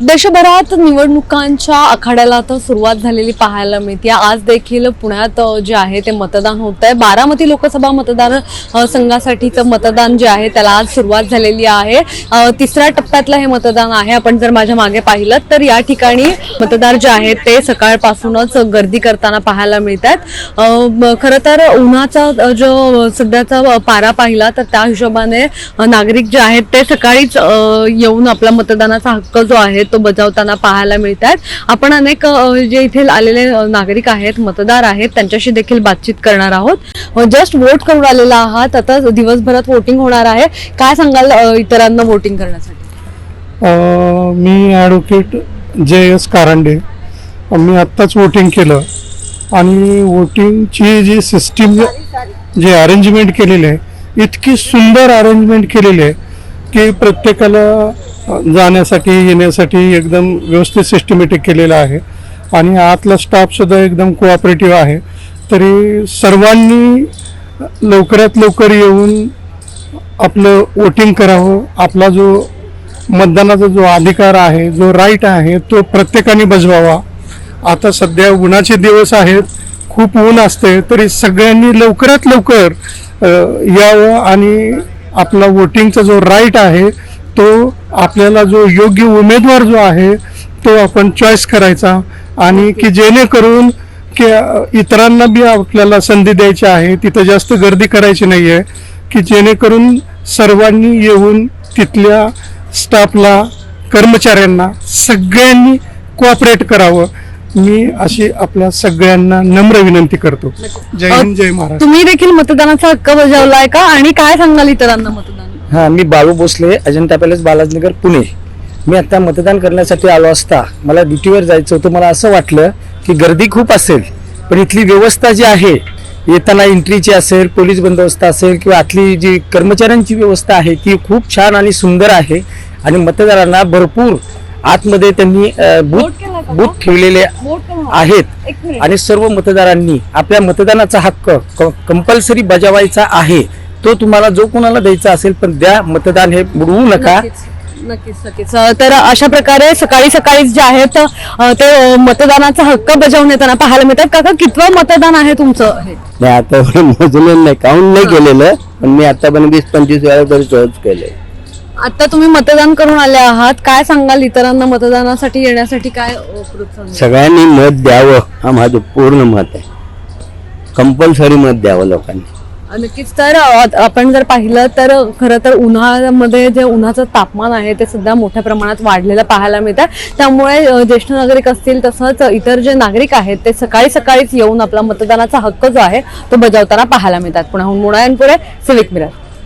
देशभरात निवडणुकांच्या आखाड्याला आता सुरुवात झालेली पाहायला मिळते. आज देखील पुण्यात जे आहे ते मतदान होत आहे बारामती लोकसभा मतदार संघासाठीचं मतदान जे आहे त्याला आज सुरुवात झालेली आहे. तिसऱ्या टप्प्यातलं हे मतदान आहे. आपण जर माझ्या मागे पाहिलं तर या ठिकाणी मतदार जे आहेत ते सकाळपासूनच गर्दी करताना पाहायला मिळत आहेत खरं तर उन्हाचा जो सध्याचा पारा पाहिला तर त्या हिशोबाने नागरिक जे आहेत ते सकाळीच येऊन आपला मतदानाचा हक्क जो आहे तो बजावताना पाहायला मिळत आहेत आपण अनेक जे इथे आलेले नागरिक आहेत मतदार आहेत त्यांच्याशी देखील बातचीत करणार आहोत. जस्ट वोट करून आलेला आहात. आता दिवसभरात वोटिंग होणार आहे. काय सांगाल इतरांना वोटिंग करण्यासाठी? मी ॲडव्होकेट जे एस कारंडे. मी आत्ताच वोटिंग केलं. आणि वोटिंगची जी सिस्टीम जे अरेंजमेंट केलेली आहे इतकी सुंदर अरेंजमेंट केलेली आहे. की प्रत्येकाला जाण्यासाठी येण्यासाठी एकदम व्यवस्थित सिस्टमॅटिक केलेलं आहे. आणि आतला स्टाफसुद्धा एकदम कोऑपरेटिव्ह आहे. तरी सर्वांनी लवकरात लवकर येऊन आपलं वोटिंग करावं. आपला जो मतदानाचा जो अधिकार आहे जो राईट आहे तो प्रत्येकाने बजवावा. आता सध्या उन्हाचे दिवस आहेत. खूप ऊन असते तरी सगळ्यांनी लवकरात लवकर यावं आणि आपला वोटिंगचा जो राईट आहे तो आपल्याला जो योग्य उमेदवार जो आहे तो आपण चॉईस करायचा. आणि की जेणेकरून की इतरांना बी आपल्याला संधी द्यायची आहे तिथं जास्त गर्दी करायची नाही आहे की जेणेकरून सर्वांनी येऊन तिथल्या स्टाफला कर्मचाऱ्यांना सगळ्यांनी कोऑपरेट करावं. मी अशी आपल्या सगळ्यांना नम्र विनंती करतो. जय हिंद जय महाराष्ट्र. तुम्ही देखील मतदानाचा हक्क बजावलाय का? आणि काय सांगाल इतरांना मतदान? हां मी बाळू भोसले अजंता पॅलेस बालाजीनगर पुणे. मी आता मतदान करण्यासाठी आलो असता मला ड्युटीवर जायचं होतं. मला असं वाटलं की गर्दी खूप असेल पण इथली व्यवस्था जी आहे येताना एंट्रीची असेल पोलीस बंदोबस्त असेल किंवा आतली जी कर्मचाऱ्यांची व्यवस्था आहे ती खूप छान आणि सुंदर आहे. आणि मतदारांना भरपूर आतमध्ये त्यांनी बूथ ठेवलेले आहेत. आणि सर्व मतदारांनी आपल्या मतदानाचा हक्क कंपल्सरी बजावायचा आहे. तो तुम्हाला जो कोणाला द्यायचा असेल पण द्या. मतदान हे बुडवू नका. नक्कीच नक्कीच तर अशा प्रकारे सकाळी सकाळीच जे आहेत ते मतदानाचा हक्क बजावून येताना पाहायला मिळतात. काका कितवं मतदान आहे तुमचं? हे नाही आतापर्यंत मोजलेलं नाही काउंट नाही केलेलं पण मी आतापर्यंत वीस पंचवीस वेळा तरी चोच केले. आता तुम्ही मतदान करून आले आहात. काय सांगाल इतरांना मतदानासाठी येण्यासाठी? काय अ, प्रोत्साहन द्याल? सगळ्यांनी मत द्यावं. हा माझं पूर्ण मत आहे. कंपल्सरी मत द्यावं लोकांनी. नक्कीच. तर अ, आपण जर पाहिलं तर खरं तर उन्हाळ्यामध्ये जे उन्हाचं तापमान आहे ते सध्या मोठ्या प्रमाणात वाढलेलं पाहायला मिळतं त्यामुळे अ, ज्येष्ठ नागरिक असतील तसंच इतर जे नागरिक आहेत ते सकाळी सकाळीच येऊन आपला मतदानाचा हक्क जो आहे तो बजावताना पाहायला मिळतात. पुण्याहून मुणायनपुरे सिविक मिरर